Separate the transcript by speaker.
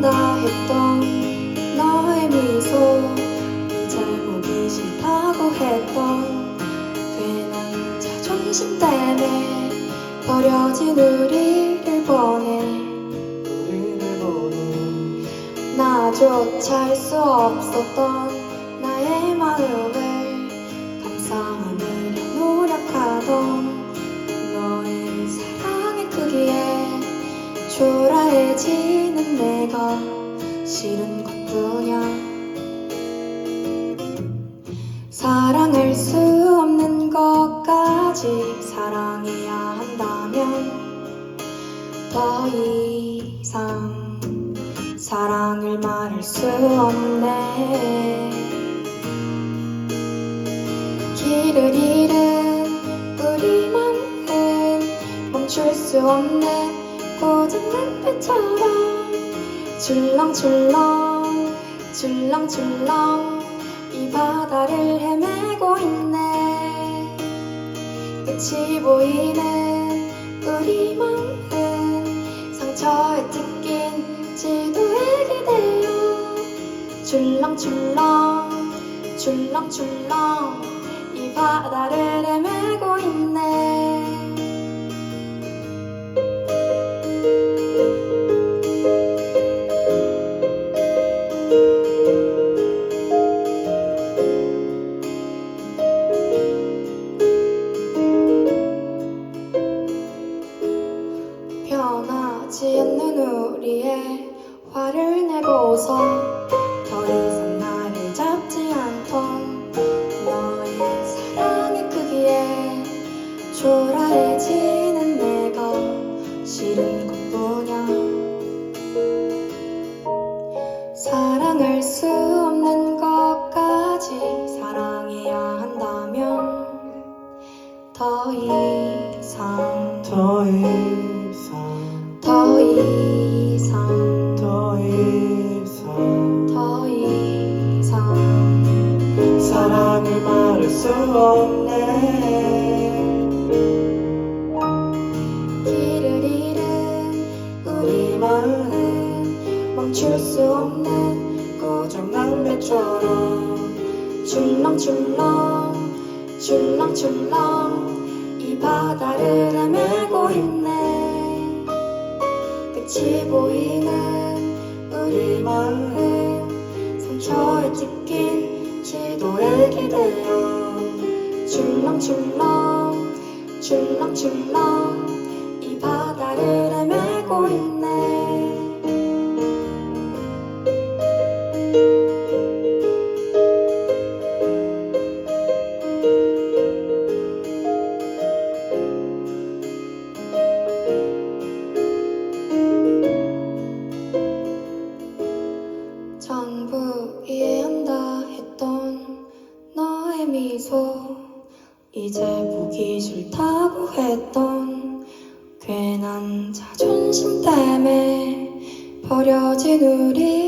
Speaker 1: 나 했던 너의 미소 이제 보기 싫다고 했던 괜한 자존심 때문에 버려진 우리를 보내.
Speaker 2: 우리를 보는
Speaker 1: 나조차 알 수 없었던 나의 마음을 초라해지는 내가 싫은 것뿐이야. 사랑할 수 없는 것까지 사랑해야 한다면 더 이상 사랑을 말할 수 없네. 길을 잃은 우리만은 멈출 수 없는 고장난 배처럼. 줄렁줄렁 줄렁줄렁 이 바다를 헤매고 있네. 끝이 보이는 우리만은 상처에 뜯긴 지도에 기대어 줄렁줄렁 줄렁줄렁 이 바다를 변하지 않는 우리의 화를 내고서 더 이상 나를 잡지 않던 너의 사랑의 크기에 초라해지는 내가 싫은 것뿐이야 사랑할 수 없는 것까지 사랑해야 한다면 더 이상
Speaker 2: 더 이상
Speaker 1: 더 이상
Speaker 2: 더 이상
Speaker 1: 더 이상
Speaker 2: 사랑을 말할 수 없네
Speaker 1: 길을 잃은 우리 마음은 멈출 수 없는 고정난 배처럼 줄렁줄렁 줄렁줄렁 이 바다를 헤매고 있네 끝이 보이는 우리 마음은 상처에 찢긴 지도에 기대어 줄렁줄렁 줄렁줄렁 이 바다를 헤매고 있네 전부 이해한다 했던 너의 미소. 이제 보기 싫다고 했던 괜한 자존심 때문에 버려진 보내